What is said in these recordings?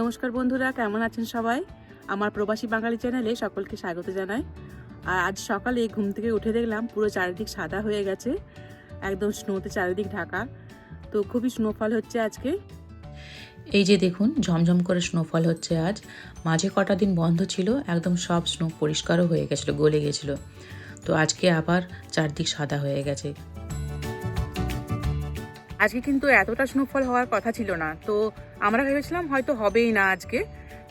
নমস্কার বন্ধুরা, কেমন আছেন সবাই? আমার প্রবাসী বাঙালি চ্যানেলে সকলকে স্বাগত জানাই। আর আজ সকালে ঘুম থেকে উঠে দেখলাম পুরো চারিদিক সাদা হয়ে গেছে, একদম স্নোতে চারিদিক ঢাকা। তো খুবই স্নোফল হচ্ছে আজকে। এই যে দেখুন, ঝমঝম করে স্নোফল হচ্ছে আজ। মাঝে কটা দিন বন্ধ ছিল, একদম সব স্নো পরিষ্কারও হয়ে গেছিল, গলে গেছিল। তো আজকে আবার চারদিক সাদা হয়ে গেছে। আজকে কিন্তু এতটা স্নোফল হওয়ার কথা ছিল না। তো আমরা ভেবেছিলাম হয়তো হবেই না আজকে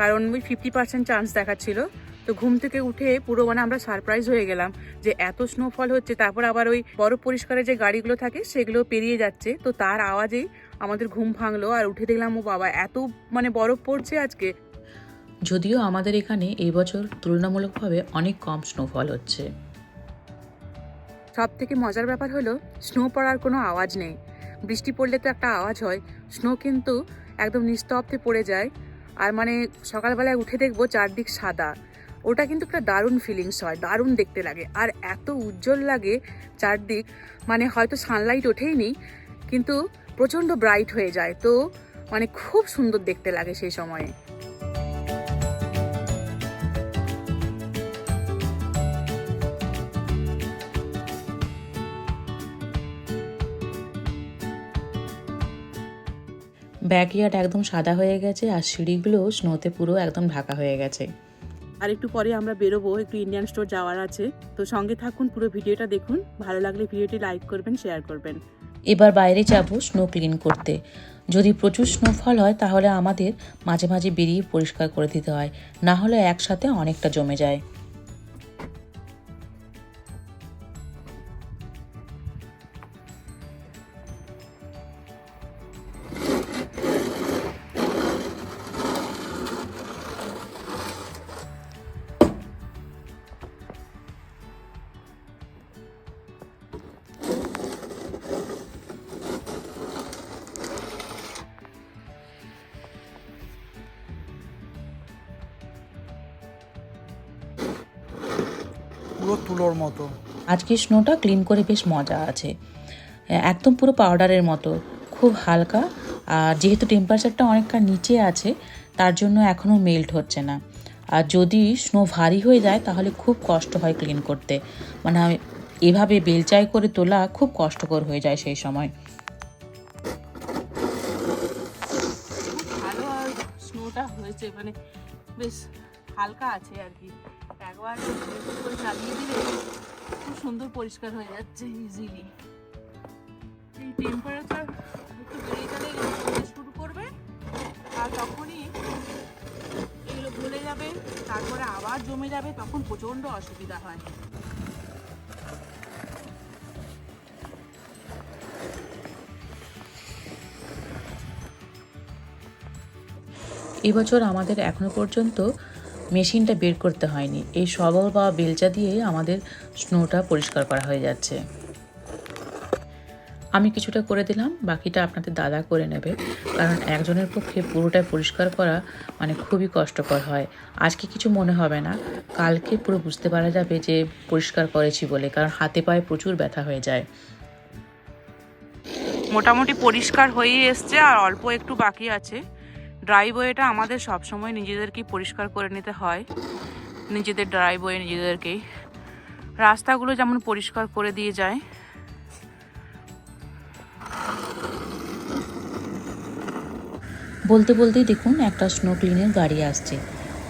কারণ ওই ফিফটি পার্সেন্ট চান্স দেখাচ্ছিল। তো ঘুম থেকে উঠে পুরো মানে আমরা সারপ্রাইজ হয়ে গেলাম যে এত স্নোফল হচ্ছে তারপর আবার ওই বরফ পরিষ্কারের যে গাড়িগুলো থাকে সেগুলো পেরিয়ে যাচ্ছে। তো তার আওয়াজেই আমাদের ঘুম ভাঙলো আর উঠে দেখলাম ও বাবা এত মানে বরফ পড়ছে আজকে। যদিও আমাদের এখানে এই বছর তুলনামূলকভাবে অনেক কম স্নোফল হচ্ছে। সব থেকে মজার ব্যাপার হলো স্নো পড়ার কোনো আওয়াজ নেই। বৃষ্টি পড়লে তো একটা আওয়াজ হয়। স্নো কিন্তু একদম নিস্তব্ধে পড়ে যায়। আর মানে সকালবেলায় উঠে দেখব চারদিক সাদা। ওটা কিন্তু একটা দারুণ ফিলিংস হয়, দারুণ দেখতে লাগে। আর এত উজ্জ্বল লাগে চারদিক। মানে হয়তো সানলাইট ওঠেইনি কিন্তু প্রচণ্ড ব্রাইট হয়ে যায়। তো মানে খুব সুন্দর দেখতে লাগে সেই সময়ে। ব্যাকইয়ার্ড একদম সাদা হয়ে গেছে আর সিঁড়িগুলো স্নোতে পুরো একদম ঢাকা হয়ে গেছে। আর একটু পরে আমরা বেরোবো একটু ইন্ডিয়ান স্টোর যাওয়ার আছে। তো সঙ্গে থাকুন পুরো ভিডিওটা দেখুন। ভালো লাগলে ভিডিওটি লাইক করবেন শেয়ার করবেন। এবার বাইরে যাব স্নো ক্লিন করতে। যদি প্রচুর স্নোফল হয় তাহলে আমাদের মাঝে মাঝে বেরিয়ে পরিষ্কার করে দিতে হয়। না হলে একসাথে অনেকটা জমে যায়। পুরো তুলোর মতো। আজকে স্নোটা ক্লিন করে বেশ মজা আছে। একদম পুরো পাউডারের মতো খুব হালকা। আর যেহেতু টেম্পারেচারটা অনেকটা নিচে আছে তার জন্য এখনও মেল্ট হচ্ছে না। আর যদি স্নো ভারী হয়ে যায় তাহলে খুব কষ্ট হয় ক্লিন করতে। মানে এভাবে বেলচাই করে তোলা খুব কষ্টকর হয়ে যায় সেই সময়। স্নোটা হয়েছে মানে বেশ হালকা আছে আর কি। একবার করে চালিয়ে দিলে খুব সুন্দর পরিষ্কার হয়ে যাচ্ছে ইজিলি এই টেম্পারেচার একটু বেড়ে গেলে শুরু করবে, আর তখনই এগুলো গলে যাবে, তারপরে আবার জমে যাবে, তখন প্রচণ্ড অসুবিধা হয়। এবছর আমাদের এখনও পর্যন্ত মেশিনটা বের করতে হয়নি। এই সবল বা বেলচা দিয়ে আমাদের স্নোটা পরিষ্কার করা হয়ে যাচ্ছে। আমি কিছুটা করে দিলাম, বাকিটা আপনাদের দাদা করে নেবে। কারণ একজনের পক্ষে পুরোটা পরিষ্কার করা মানে খুবই কষ্টকর হয়। আজকে কিছু মনে হবে না। কালকে পুরো বুঝতে পারা যাবে যে পরিষ্কার করেছি বলে, কারণ হাতে পায়ে প্রচুর ব্যথা হয়ে যায়। মোটামুটি পরিষ্কার হয়েই এসছে আর অল্প একটু বাকি আছে। ড্রাইভওয়েটা আমাদের সবসময় নিজেদেরকেই পরিষ্কার করে নিতে হয়। নিজেদের ড্রাইভওয়ে নিজেদেরকেই। রাস্তাগুলো যেমন পরিষ্কার করে দিয়ে যায়। বলতে বলতেই দেখুন, একটা স্নো ক্লিনের গাড়ি আসছে।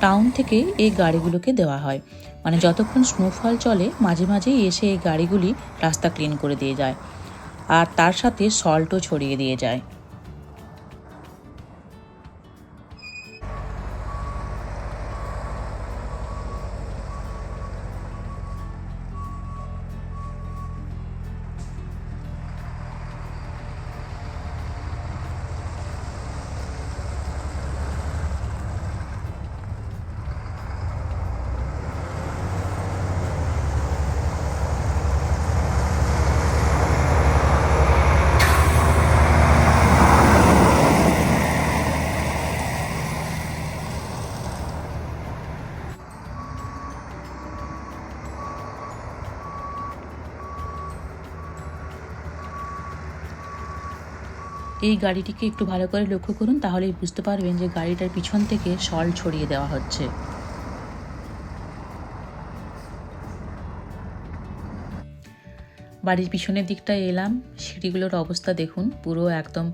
টাউন থেকে এই গাড়িগুলোকে দেওয়া হয়। মানে যতক্ষণ স্নোফল চলে, মাঝে মাঝে এসে এই গাড়িগুলি রাস্তা ক্লিন করে দিয়ে যায়। আর তার সাথে সল্টও ছড়িয়ে দিয়ে যায়। এই গাড়িটিকে একটু ভালো করে লক্ষ্য করুন, তাহলেই বুঝতে পারবেন যে গাড়িটার পিছন থেকে সল ছড়িয়ে দেওয়া হচ্ছে। বাড়ির পিছনের দিকটায় এলাম, সিঁড়িগুলোর অবস্থা দেখুন, পুরো একদম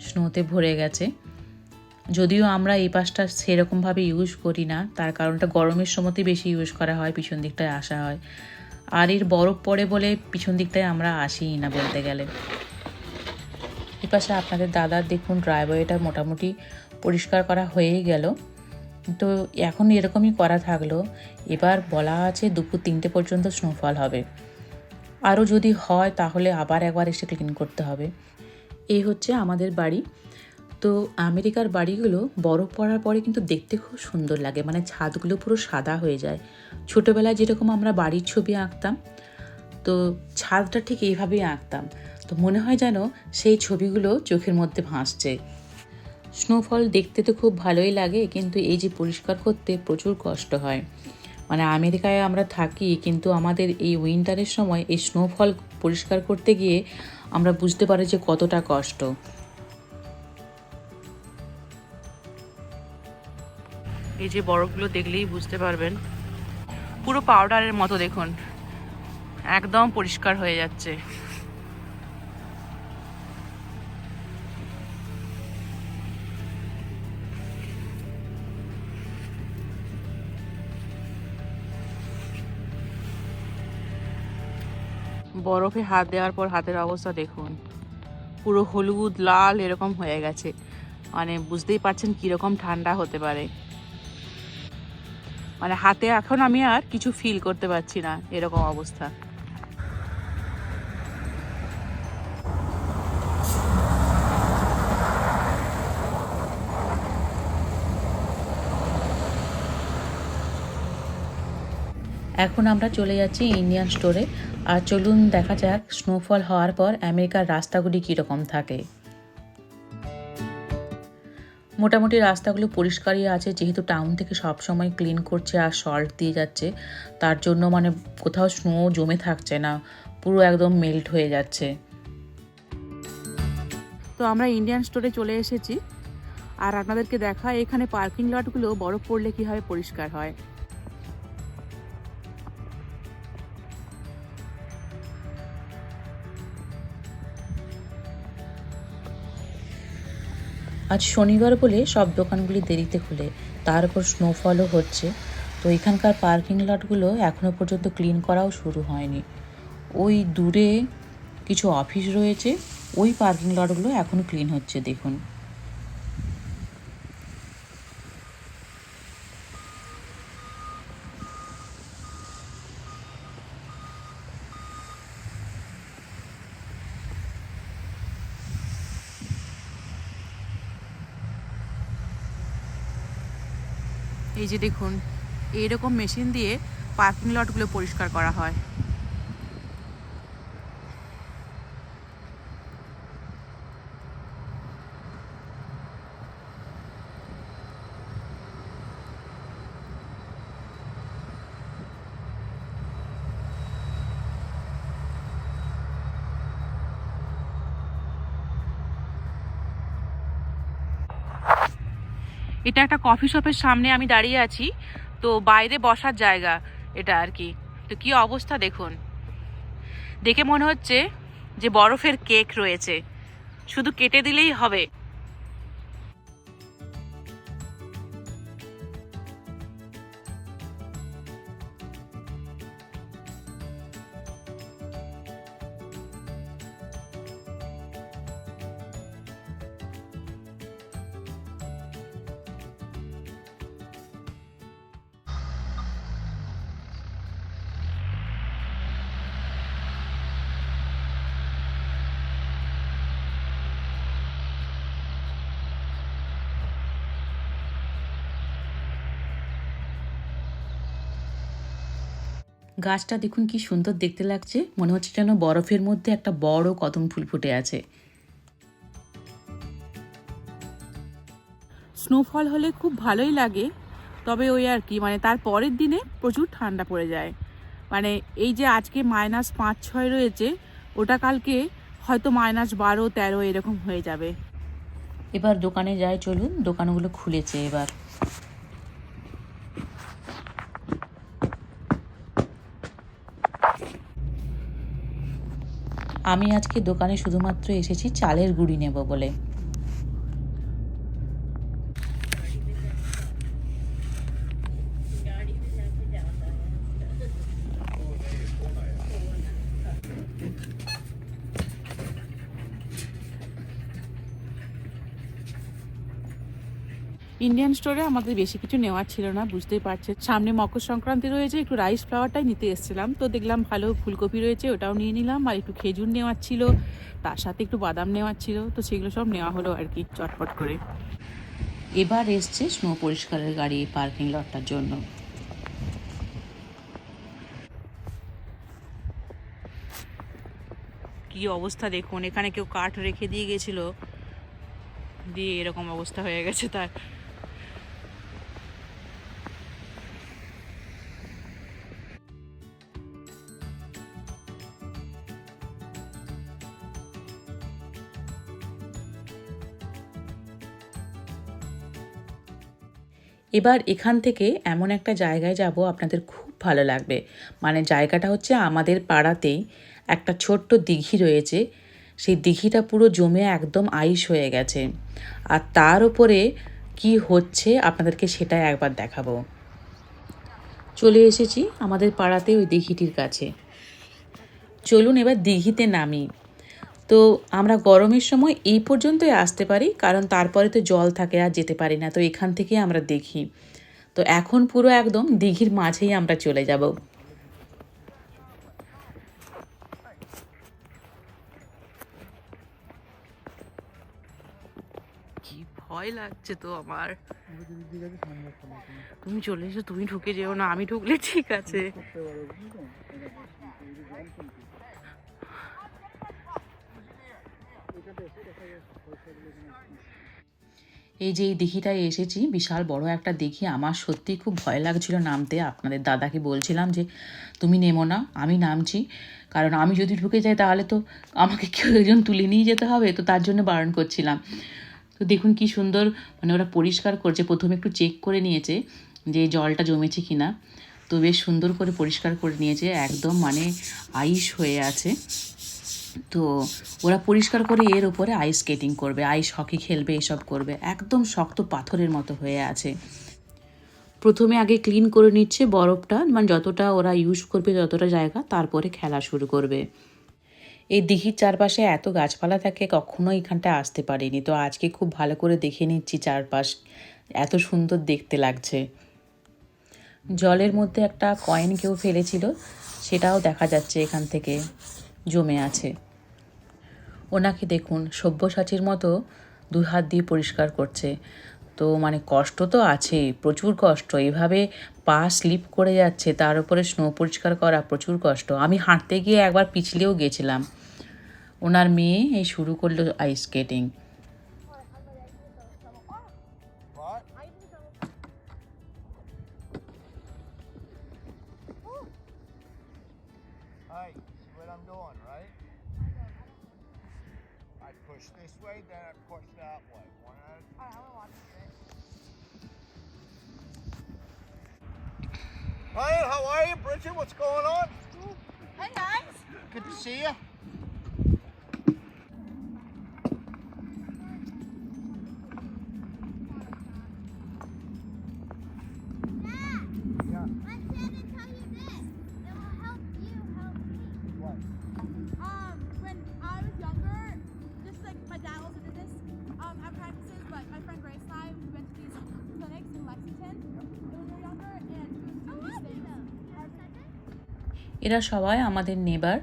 স্নোতে ভরে গেছে। যদিও আমরা এই পাশটা সেরকমভাবে ইউজ করি না, তার কারণটা গরমের সময়তেই বেশি ইউজ করা হয়, পিছন দিকটায় আসা হয়। আর এর বরফ পড়ে বলে পিছন দিকটায় আমরা আসিই না বলতে গেলে। পাশে আপনাদের দাদার দেখুন ড্রাইভওয়েটা মোটামুটি পরিষ্কার করা হয়েই গেল। তো এখন এরকমই করা থাকল। এবার বলা আছে দুপুর তিনটে পর্যন্ত স্নোফল হবে। আরও যদি হয় তাহলে আবার একবার এসে ক্লিন করতে হবে। এই হচ্ছে আমাদের বাড়ি। তো আমেরিকার বাড়িগুলো বরফ পড়ার পরে কিন্তু দেখতে খুব সুন্দর লাগে। মানে ছাদগুলো পুরো সাদা হয়ে যায়। ছোটোবেলায় যেরকম আমরা বাড়ির ছবি আঁকতাম, তো ছাদটা ঠিক এইভাবেই আঁকতাম। তো মনে হয় যেন সেই ছবিগুলো চোখের মধ্যে ভাসছে। স্নোফল দেখতে তো খুব ভালোই লাগে, কিন্তু এই যে পরিষ্কার করতে প্রচুর কষ্ট হয়। মানে আমেরিকায় আমরা থাকি, কিন্তু আমাদের এই উইন্টারের সময় এই স্নোফল পরিষ্কার করতে গিয়ে আমরা বুঝতে পারি যে কতটা কষ্ট। এই যে বরফগুলো দেখলেই বুঝতে পারবেন। পুরো পাউডারের মতো দেখুন। একদম পরিষ্কার হয়ে যাচ্ছে। বরফে হাত দেওয়ার পর হাতের অবস্থা দেখুন। পুরো হলুদ, লাল এরকম হয়ে গেছে। মানে বুঝতেই পারছেন কীরকম ঠান্ডা হতে পারে। মানে হাতে এখন আমি আর কিছু ফিল করতে পারছি না এরকম অবস্থা। এখন আমরা চলে যাচ্ছি ইন্ডিয়ান স্টোরে আর চলুন দেখা যাক স্নোফল হওয়ার পর আমেরিকার রাস্তাগুলি কীরকম থাকে। মোটামুটি রাস্তাগুলো পরিষ্কারই আছে, যেহেতু টাউন থেকে সব সময় ক্লিন করছে আর সল্ট দিয়ে যাচ্ছে। তার জন্য মানে কোথাও স্নো জমে থাকছে না, পুরো একদম মেল্ট হয়ে যাচ্ছে। তো আমরা ইন্ডিয়ান স্টোরে চলে এসেছি। আর আপনাদেরকে দেখা এখানে পার্কিং লটগুলো বরফ পড়লে কীভাবে পরিষ্কার হয়। আজ শনিবার বলে সব দোকানগুলি দেরিতে খুলে। তার উপর স্নোফলও হচ্ছে। তো এখানকার পার্কিং লটগুলো এখনও পর্যন্ত ক্লিন করাও শুরু হয়নি। ওই দূরে কিছু অফিস রয়েছে। ওই পার্কিং লটগুলো এখনও ক্লিন হচ্ছে, দেখুন। এই যে দেখুন এইরকম মেশিন দিয়ে পার্কিং লটগুলো পরিষ্কার করা হয়। এটা একটা কফি শপের সামনে আমি দাঁড়িয়ে আছি, তো বাইরে বসার জায়গা এটা আর কি। তো কি অবস্থা দেখুন। দেখে মনে হচ্ছে যে বরফের কেক রয়েছে। শুধু কেটে দিলেই হবে। গাছটা দেখুন কি সুন্দর দেখতে লাগছে। মনে হচ্ছে যেন বরফের মধ্যে একটা বড় কদম ফুল ফুটে আছে। স্নোফল হলে খুব ভালোই লাগে। তবে ওই আর কি মানে তার পরের দিনে প্রচুর ঠান্ডা পড়ে যায়। মানে এই যে আজকে মাইনাস পাঁচ ছয় রয়েছে ওটা কালকে হয়তো মাইনাস বারো তেরো এরকম হয়ে যাবে। এবার দোকানে যাই চলুন দোকানগুলো খুলেছে এবার। আমি আজকে দোকানে শুধুমাত্র এসেছি চালের গুঁড়ি নেব বলে। ইন্ডিয়ান স্টোরে আমাদের বেশি কিছু নেওয়ার ছিল না, বুঝতেই পারছে সামনে মকর সংক্রান্তি রয়েছে, একটু রাইস ফ্লাওয়ারটাই নিতে এসেছিলাম। তো দেখলাম ভালো ফুলকপি রয়েছে, ওটাও নিয়ে নিলাম, আর একটু খেজুর নেওয়ার ছিল, তার সাথে একটু বাদাম নেওয়ার ছিল। তো সেগুলো সব নেওয়া হলো আর কি, চটপট করে। এবার এসছে স্নো পরিষ্কারের গাড়ি পার্কিং লটটার জন্য। কি অবস্থা দেখুন, এখানে কেউ কাঠ রেখে দিয়ে গেছিল। দিয়ে এরকম অবস্থা হয়ে গেছে তার। এবার এখান থেকে এমন একটা জায়গায় যাব, আপনাদের খুব ভালো লাগবে। মানে জায়গাটা হচ্ছে আমাদের পাড়াতেই একটা ছোট্ট দিঘি রয়েছে। সেই দিঘিটা পুরো জমে একদম আইস হয়ে গেছে। আর তার উপরে কি হচ্ছে আপনাদেরকে সেটা একবার দেখাবো। চলে এসেছি আমাদের পাড়াতে ওই দিঘিটির কাছে। চলুন এবার দিঘিতে নামি। তো আমরা গরমের সময় এই পর্যন্তই আসতে পারি, কারণ তারপরে তো জল থাকে আর যেতে পারি না, তো এখান থেকে আমরা দেখি। তো এখন পুরো একদম দিঘির মাঝেই আমরা চলে যাব। কি ভয় লাগছে তো আমার। তুমি চলে এসো, তুমি ঢুকে যেও না, আমি ঢুকলে ঠিক আছে। এই যে এই দিঘিটায় এসেছি, বিশাল বড় একটা দিঘি আমার সত্যি খুব ভয় লাগছিল নামতে। আপনাদের দাদাকে বলছিলাম যে, তুমি নেমো না, আমি নামছি। কারণ আমি যদি ঢুকে যাই, তাহলে তো আমাকে কেউ একজন তুলে নিয়ে যেতে হবে। তো তার জন্য বারণ করছিলাম। তো দেখুন কি সুন্দর মানে ওরা পরিষ্কার করছে। প্রথমে একটু চেক করে নিয়েছে যে জলটা জমেছে কিনা। তো বেশ সুন্দর করে পরিষ্কার করে নিয়েছে। একদম মানে আইস হয়ে আছে। তো ওরা পরিষ্কার করে এর উপরে আইস স্কেটিং করবে আইস হকি খেলবে, এসব করবে। একদম শক্ত পাথরের মতো হয়ে আছে। প্রথমে আগে ক্লিন করে নিচ্ছে বরফটা মানে যতটা ওরা ইউজ করবে যতটা জায়গা, তারপরে খেলা শুরু করবে। এই দিঘির চারপাশে এত গাছপালা থাকে কখনো এখানটা আসতে পারিনি। তো আজকে খুব ভালো করে দেখে নিচ্ছি চারপাশ, এত সুন্দর দেখতে লাগছে। জলের মধ্যে একটা কয়েন কেউ ফেলেছিল, সেটাও দেখা যাচ্ছে এখান থেকে। জমে আছে। ওনাকে দেখুন, সব্যসাচীর মতো দুই হাত দিয়ে পরিষ্কার করছে। তো মানে কষ্ট তো আছে, প্রচুর কষ্ট। এভাবে পা স্লিপ করে যাচ্ছে, তার উপরে স্নো পরিষ্কার করা প্রচুর কষ্ট। আমি হাঁটতে গিয়ে একবার পিছলেও গেছিলাম। ওনার মেয়ে এই শুরু করল ice skating Ryan, how are you? Bridget, what's going on? Hey guys! Good to see you. এরা সবাই আমাদের নেবার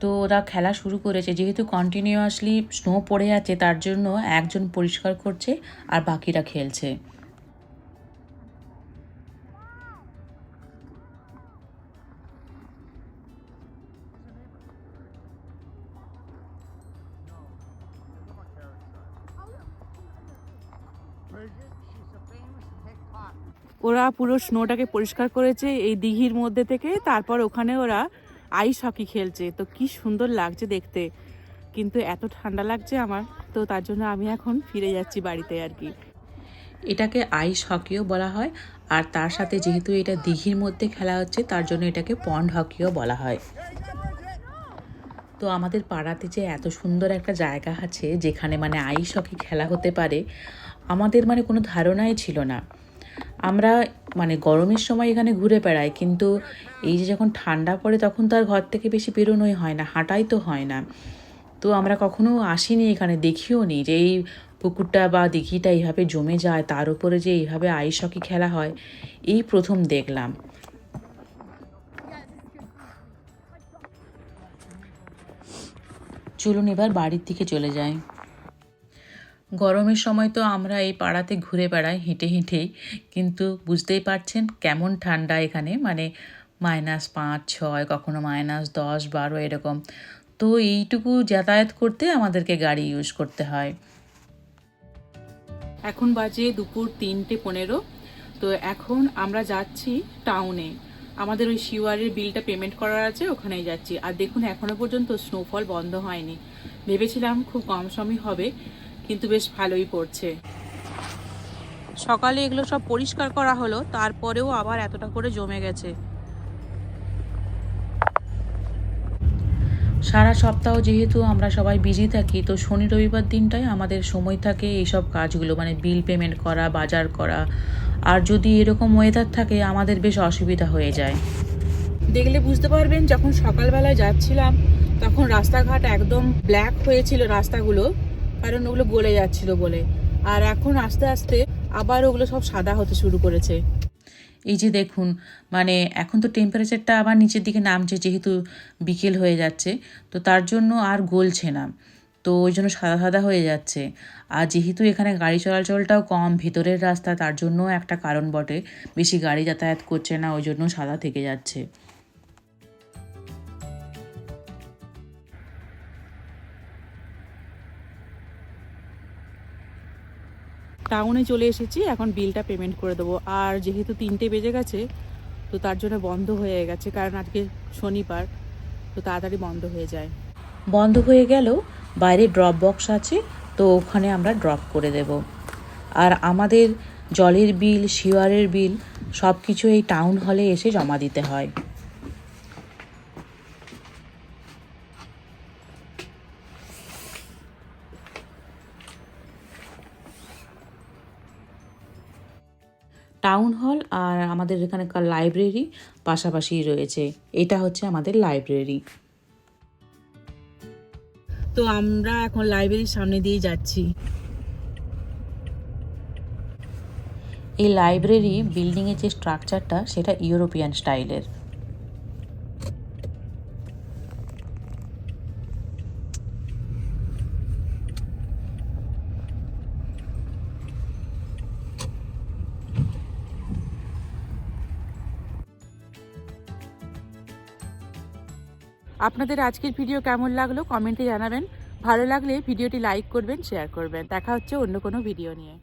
তো ওরা খেলা শুরু করেছে। যেহেতু কন্টিনিউয়াসলি স্নো পড়ে আছে, তার জন্য একজন পরিষ্কার করছে আর বাকিরা খেলছে। ওরা পুরো স্নোটাকে পরিষ্কার করেছে এই দিঘির মধ্যে থেকে, তারপর ওখানে ওরা আইস হকি খেলছে। তো কি সুন্দর লাগছে দেখতে। কিন্তু এত ঠান্ডা লাগছে আমার, তো তার জন্য আমি এখন ফিরে যাচ্ছি বাড়িতে আর কি। এটাকে আইস হকিও বলা হয়, আর তার সাথে যেহেতু এটা দিঘির মধ্যে খেলা হচ্ছে, তার জন্য এটাকে পন্ড হকিও বলা হয়। তো আমাদের পাড়াতে যে এত সুন্দর একটা জায়গা আছে, যেখানে মানে আইস হকি খেলা হতে পারে, আমাদের মানে কোনো ধারণাই ছিল না। আমরা মানে গরমের সময় এখানে ঘুরে বেড়াই, কিন্তু এই যে যখন ঠান্ডা পড়ে তখন তো আর ঘর থেকে বেশি বেরোনোই হয় না, হাঁটাই তো হয় না। তো আমরা কখনো আসিনি এখানে, দেখিও নি যে এই পুকুরটা বা দিঘিটা এইভাবে জমে যায়, তার উপরে যে এইভাবে আইস হকি খেলা হয়, এই প্রথম দেখলাম। চলুন এবার বাড়ির দিকে চলে যাই। গরমের সময় তো আমরা এই পাড়াতে ঘুরে বেড়াই, হেঁটে হেঁটেই। কিন্তু বুঝতেই পারছেন কেমন ঠান্ডা এখানে মানে মাইনাস পাঁচ, ছয়, কখনো মাইনাস দশ, বারো এরকম। তো এইটুকু যাতায়াত করতে আমাদেরকে গাড়ি ইউজ করতে হয়। এখন বাজে দুপুর তিনটে পনেরো। তো এখন আমরা যাচ্ছি টাউনে আমাদের ওই শিওয়ারের বিলটা পেমেন্ট করার আছে, ওখানেই যাচ্ছি। আর দেখুন, এখনও পর্যন্ত স্নোফল বন্ধ হয়নি। ভেবেছিলাম খুব কম সময় হবে। কিন্তু বেশ ভালোই পড়ছে। সকালে এগুলো সব পরিষ্কার করা হলো, তারপরেও আবার এতটা করে জমে গেছে। সারা সপ্তাহ যেহেতু আমরা সবাই বিজি থাকি, তো শনি রবিবার দিনটাই আমাদের সময় থাকে এইসব কাজগুলো মানে বিল পেমেন্ট করা, বাজার করা। আর যদি এরকম ওয়েদার থাকে, আমাদের বেশ অসুবিধা হয়ে যায়। দেখলে বুঝতে পারবেন, যখন সকালবেলায় যাচ্ছিলাম, তখন রাস্তাঘাট একদম ব্ল্যাক হয়েছিল রাস্তাগুলো। কারণ ওগুলো গলে যাচ্ছিল বলে। আর এখন আস্তে আস্তে আবার ওগুলো সব সাদা হতে শুরু করেছে। এই যে দেখুন মানে এখন তো টেম্পারেচারটা আবার নিচের দিকে নামছে, যেহেতু বিকেল হয়ে যাচ্ছে, তো তার জন্য আর গলছে না। তো ওই জন্য সাদা সাদা হয়ে যাচ্ছে। আর যেহেতু এখানে গাড়ি চলাচলটাও কম, ভেতরের রাস্তা, তার জন্য একটা কারণ বটে। বেশি গাড়ি যাতায়াত করছে না, ওই জন্য সাদা থেকে যাচ্ছে। টাউনে চলে এসেছি, এখন বিলটা পেমেন্ট করে দেবো। আর যেহেতু তিনটে বেজে গেছে, তো তার জন্য বন্ধ হয়ে গেছে, কারণ আজকে শনিবার, তো তাড়াতাড়ি বন্ধ হয়ে যায়। বন্ধ হয়ে গেল বাইরে ড্রপ বক্স আছে, তো ওখানে আমরা ড্রপ করে দেব। আর আমাদের জলের বিল শিওয়ারের বিল সব কিছু এই টাউন হলে এসে জমা দিতে হয়। টাউন হল আর আমাদের এখানকার লাইব্রেরি পাশাপাশি রয়েছে। এটা হচ্ছে আমাদের লাইব্রেরি তো আমরা এখন লাইব্রেরির সামনে দিয়ে যাচ্ছি। এই লাইব্রেরি বিল্ডিংয়ের যে স্ট্রাকচারটা সেটা ইউরোপিয়ান স্টাইলের আপনাদের আজকের ভিডিও কেমন লাগল কমেন্টে জানাবেন। ভালো লাগলে ভিডিওটি লাইক করবেন, শেয়ার করবেন। দেখা হচ্ছে অন্য কোনো ভিডিও নিয়ে।